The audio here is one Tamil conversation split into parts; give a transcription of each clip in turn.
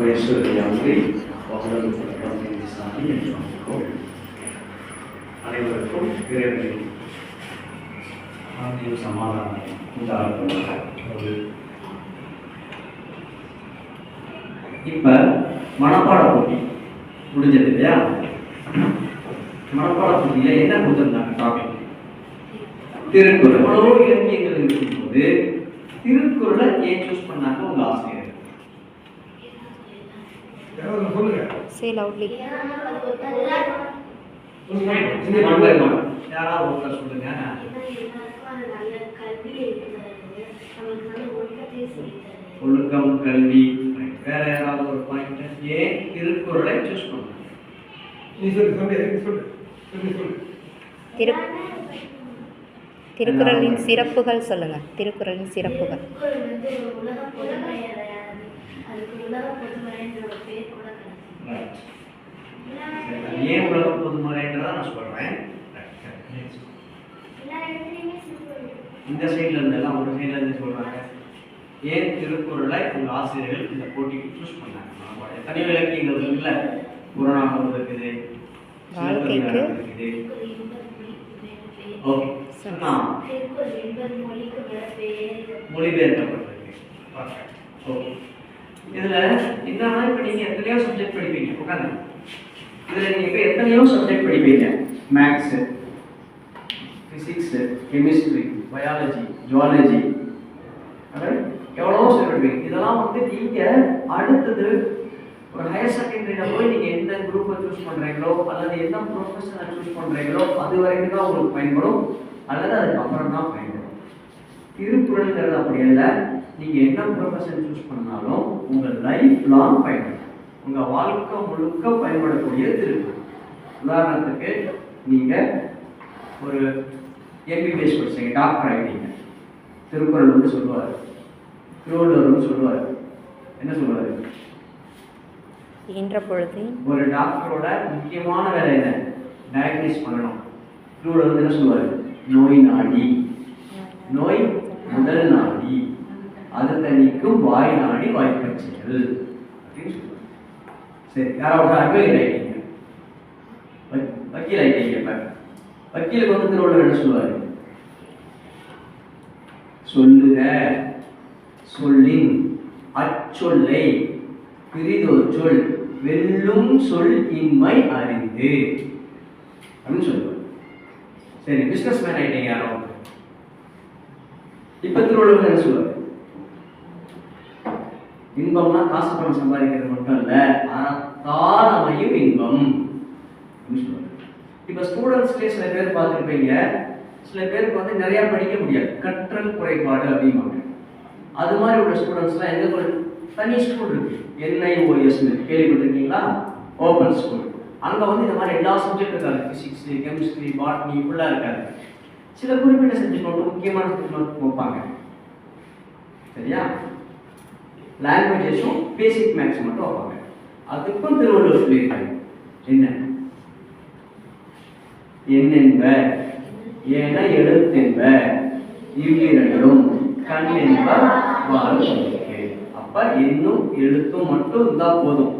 பரிசுரையாற்றி வளர்ந்து சாமி என்று வணக்கம். அனைவருக்கும் இறைவனின் ஆதியும் சமாதானம் உண்டாக இப்போ மனப்பாட போட்டி முடிஞ்சது இல்லையா? மனப்பாட போட்டியில் என்ன கொடுத்துருந்தாங்க டாபிக் திருக்குறள். எவ்வளவோ இலக்கியங்கள் இருக்கும்போது திருக்குறளை ஏன் சூஸ் பண்ணாங்க உங்கள் ஆசிரியர் யாராவது ஒருத்தர் சொல்லுங்க. ஒழுக்கம் கல்வி வேற யாராவது ஒரு பாயிண்ட் ஏன் திருக்குறளை சூஸ் பண்ணாங்க நீ சொல்லு சொல்லு எனக்கு சொல்லு சொல்லு சொல்லு. திரு திருக்குறளின் சிறப்புகள் சொல்லுங்க. திருக்குறளின் சிறப்புகள். சரி, ஏன் உலக பொதுமறைன்றதை நான் சொல்றேன். Right. இந்த சைடுல இருந்து எல்லாம் ஒரு சைடுல இருந்து சொல்றாங்க. ஏன் திருக்குறளை உங்க ஆசிரியர்கள் இந்த போட்டிக்கு சூஸ் பண்ணாங்க? எத்தனையோ இலக்கியங்கள் இருக்குல்ல? புறநானூறு இருக்குது இருக்குது. ஓகே மொழிபெயர்க்கப்பட்டிருக்கு. ஓகே இதுல என்னன்னா இப்ப நீங்க எத்தனையோ சப்ஜெக்ட் படிப்பீங்க? உட்காந்து இதுல நீங்க இப்ப எத்தனையோ சப்ஜெக்ட் படிப்பீங்க? Maths physics chemistry biology zoology எவ்வளவோ சொல்லிடுவீங்க இதெல்லாம் வந்து நீங்க அடுத்தது ஒரு ஹையர் செகண்டரியில போய் நீங்க எந்த குரூப்பை சூஸ் பண்றீங்களோ அல்லது எந்த ப்ரொஃபஷனை சூஸ் பண்றீங்களோ அது வரைக்கும் தான் உங்களுக்கு பயன்படும். அல்லது அதுக்கப்புறம் தான் பயன்படும். திருக்குறள்ங்கிறது அப்படி இல்லை நீங்க என்ன ப்ரொஃபஷன் சூஸ் பண்ணாலும் உங்க லைஃப் லாங் பயன்படும் உங்க வாழ்க்கை முழுக்க பயன்படக்கூடிய திருக்குறள் உதாரணத்துக்கு நீங்க ஒரு எம்பிபிஎஸ் படிச்சீங்க டாக்டர் ஆகிட்டீங்க திருக்குறள் வந்து சொல்லுவார். திருவள்ளுவர் வந்து சொல்லுவார். என்ன சொல்லுவார்? ஈன்ற பொழுது ஒரு டாக்டரோட முக்கியமான வேலை என்ன? டயக்னைஸ் பண்ணணும். திருவள்ளுவர் வந்து என்ன சொல்லுவார்? நோய் நாடி. நோய் முதல் நாடி. அது தணிக்கும் வாய் நாடி வாய்ப்பச்செயல் அப்படின்னு சரி யாராவது அட்வொகேட் ஆகிட்டீங்க வக்- வக்கீல் ஆகிட்டீங்க இப்ப. வக்கீலுக்கு வந்து திருவள்ளுவர் என்ன சொல்லுவார்? சொல்லுக சொல்லின் அச்சொல்லை பிரிதோர் சொல் வெல்லும் சொல் இன்மை அறிந்து. அப்படின்னு சொல்லுவார். சரி பிசினஸ் மேன் ஆயிட்டீங்க யாரோ? இப்ப திருவள்ளுவர் என்ன சொல்லுவார்? இன்பம்னா காசு பணம் சம்பாதிக்கிறது மட்டும் இல்லை ஆனால் அமையும் இன்பம். இப்போ ஸ்டூடெண்ட்ஸ்லேயே சில பேர் பார்த்துருப்பீங்க சில பேருக்கு வந்து நிறையா படிக்க முடியாது. கற்றல் குறைபாடு அப்படிம்பாங்க. அது மாதிரி உள்ள ஸ்டூடெண்ட்ஸ்லாம் எங்க ஒரு தனி ஸ்கூல் இருக்கு. என்ஐஓஎஸ் கேள்விப்பட்டிருக்கீங்களா? ஓப்பன் ஸ்கூல் அங்க வந்து இந்த மாதிரி எல்லா சப்ஜெக்ட் இருக்காது பிசிக்ஸ் கெமிஸ்ட்ரி பாட்னி இப்படிலாம் இருக்காது. சில குறிப்பிட்ட சப்ஜெக்ட் மட்டும் முக்கியமான சப்ஜெக்ட் மட்டும் வைப்பாங்க. சரியா? லாங்குவேஜஸும் பேசிக் மேக்ஸ் மட்டும் வைப்பாங்க. அதுக்கும் திருவள்ளுவர் சொல்லியிருக்காங்க என்ன? என்னென்ப? ஏன்னா எழுத்தென்ப? இவ்விரண்டும் கண் என்ப வாழ்க்கை அப்ப என்னும் எழுத்தும் மட்டும் இருந்தால் போதும்.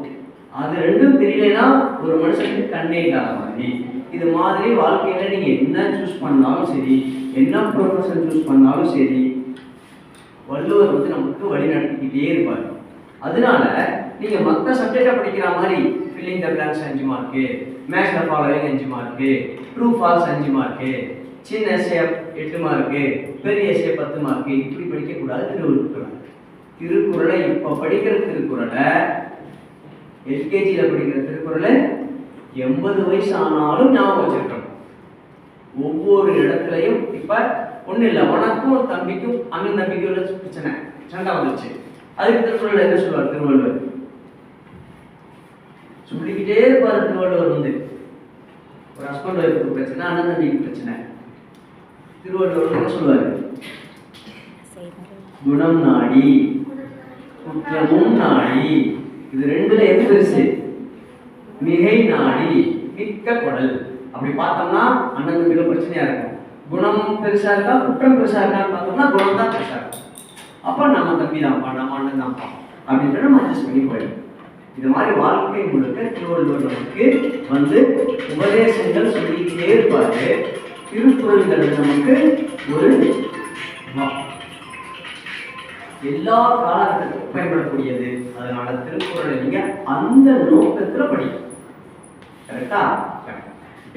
அது ரெண்டும் தெரியலனா ஒரு மனுஷனுக்கு கண்ணே இல்லாத மாதிரி. இது மாதிரி வாழ்க்கையில நீங்க என்ன சூஸ் பண்ணாலும் சரி என்ன ப்ரொஃபஷன் சூஸ் பண்ணாலும் சரி வள்ளுவர் வந்து நமக்கு வழி நடத்திக்கிட்டே இருப்பார். அதனால நீங்க மற்ற சப்ஜெக்டை படிக்கிற மாதிரி ஃபில்லிங் த பிளாங்க்ஸ் அஞ்சு மார்க்கு மேட்ச் த ஃபாலோவிங் அஞ்சு மார்க்கு ட்ரூ ஃபால்ஸ் அஞ்சு மார்க்கு சின்ன எஸ்ஏ எட்டு மார்க்கு பெரிய எஸ்ஏ பத்து மார்க்கு இப்படி படிக்கக்கூடாது திருக்குறள் திருக்குறளை இப்போ படிக்கிற திருக்குறளை எல்கேஜியில் படிக்கிற திருக்குறளை எண்பது வயசு ஆனாலும் ஞாபகம் வச்சுருக்கணும். ஒவ்வொரு இடத்துலையும் இப்போ ஒண்ணு இல்ல. உனக்கும் தம்பிக்கும் அண்ணன் தம்பிக்கும் உள்ள பிரச்சனை. சண்டை வந்துச்சு அதுக்கு திருக்குறள் என்ன சொல்லுவார்? திருவள்ளுவர். சொல்லிக்கிட்டே இருப்பார் திருவள்ளுவர் வந்து. ஒரு ஹஸ்பண்ட் ஒய்ஃபுக்கு பிரச்சனை அண்ணன் தம்பிக்கு பிரச்சனை. திருவள்ளுவர் என்ன சொல்லுவார்? குணம் நாடி. குற்றமும் நாடி. இது ரெண்டுல எது பெருசு? மிகை நாடி. மிக்க குடல் அப்படி பார்த்தோம்னா அண்ணன் தம்பியில பிரச்சனையா இருக்கும். குணம் பெருசா இருக்கா குற்றம் பெருசா இருக்கான்னு பார்த்தோம்னா குணம் தான் பெருசா இருக்கும். அப்போ நம்ம தம்பி தான்ப்பா நம்ம அண்ணன் தான்ப்பா அப்படின்ற நம்ம அட்ஜஸ்ட் பண்ணி போயிடும் இது மாதிரி வாழ்க்கை முழுக்க திருவள்ளுவர் நமக்கு வந்து உபதேசங்கள் சொல்லிக்கிட்டே இருப்பாரு. திருக்குறள்கள் நமக்கு ஒரு எல்லா காலகட்டத்திலும் பயன்படக்கூடியது. அதனால திருக்குறளை நீங்க அந்த நோக்கத்துல படிக்கணும். கரெக்டா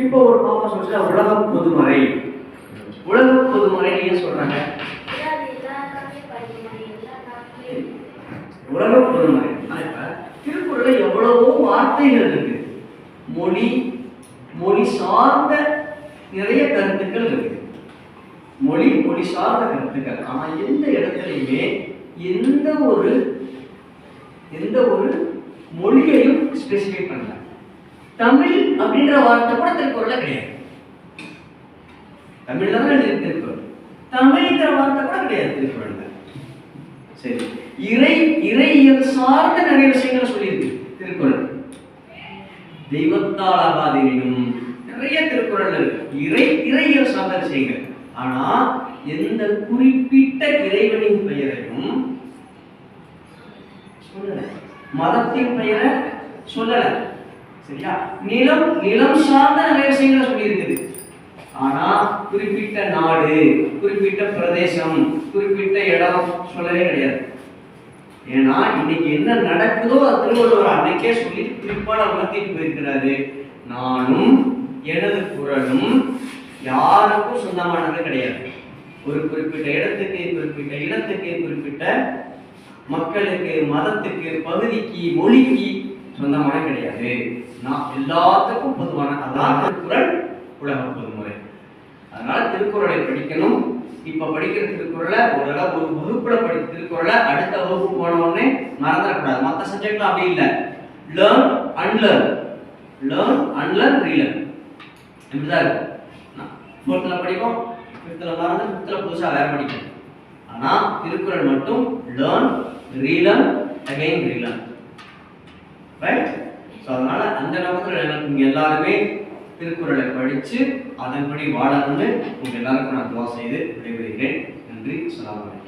இப்போ ஒரு பாப்பா சொல்ல உலக பொதுமறை. உலக பொதுமறை சொல்றாங்க உலக பொதுமறை திருக்குறள்ல எவ்வளவோ வார்த்தைகள் இருக்கு. மொழி மொழி சார்ந்த நிறைய கருத்துக்கள் இருக்கு. மொழி மொழி சார்ந்த கருத்துக்கள். ஆனா எந்த இடத்துலையுமே எந்த ஒரு எந்த ஒரு மொழியையும் ஸ்பெசிஃபை பண்ணல. தமிழ் அப்படின்ற வார்த்தை கூட திருக்குறள்ல கிடையாது. தமிழ்ல தான் எழுதி திருக்குறள் தமிழ்ங்கிற வார்த்தை கூட கிடையாது திருக்குறள்ல சரி. இறை இறையியல் சார்ந்த நிறைய விஷயங்களை சொல்லியிருக்கு. திருக்குறள். தெய்வத்தால் ஆகாதீனும் நிறைய திருக்குறள் இருக்கு. இறை இறையியல் சார்ந்த விஷயங்கள். ஆனா எந்த குறிப்பிட்ட இறைவனின் பெயரையும் சொல்லல. மதத்தின் பெயரை சொல்லல. சரியா? நிலம் நிலம் சார்ந்த நிறைய விஷயங்களை சொல்லியிருக்குது. ஆனா குறிப்பிட்ட நாடு குறிப்பிட்ட பிரதேசம் குறிப்பிட்ட இடம் சொல்லவே கிடையாது. ஏன்னா இன்னைக்கு என்ன நடக்குதோ அது திருவள்ளுவர் அன்னைக்கே சொல்லி குறிப்பான உணர்த்திட்டு போயிருக்கிறாரு. நானும் எனது குரலும் யாருக்கும் சொந்தமானது கிடையாது. ஒரு குறிப்பிட்ட இடத்துக்கு குறிப்பிட்ட இடத்துக்கு குறிப்பிட்ட மக்களுக்கு மதத்துக்கு பகுதிக்கு மொழிக்கு சொந்தமான கிடையாது. நான் எல்லாத்துக்கும் பொதுவான அதான் குரல் உலகம் திருக்குறளை படிக்கணும். இப்ப படிக்கிற திருக்குறளை ஒரு ஒரு வகுப்புல படித்த திருக்குறளை அடுத்த வகுப்பு போன மறந்துடக்கூடாது. மற்ற சப்ஜெக்ட்லாம் அப்படி இல்லை. Learn unlearn learn unlearn relearn இப்படிதான் இருக்கும் ஃபோர்த்தில் படிப்போம். ஃபிஃப்த்தில் மறந்து ஃபிஃப்த்தில் புதுசாக வேற படிக்கும் ஆனால் திருக்குறள் மட்டும் learn relearn again relearn right so அதனால அந்த நோக்கத்தில் நீங்கள் எல்லாருமே. திருக்குறளை படித்து அதன்படி வாழணும்னு உங்கள் எல்லாருக்கும் நான் துவா செய்து விடைபெறுகிறேன். நன்றி. சொல்லாமல்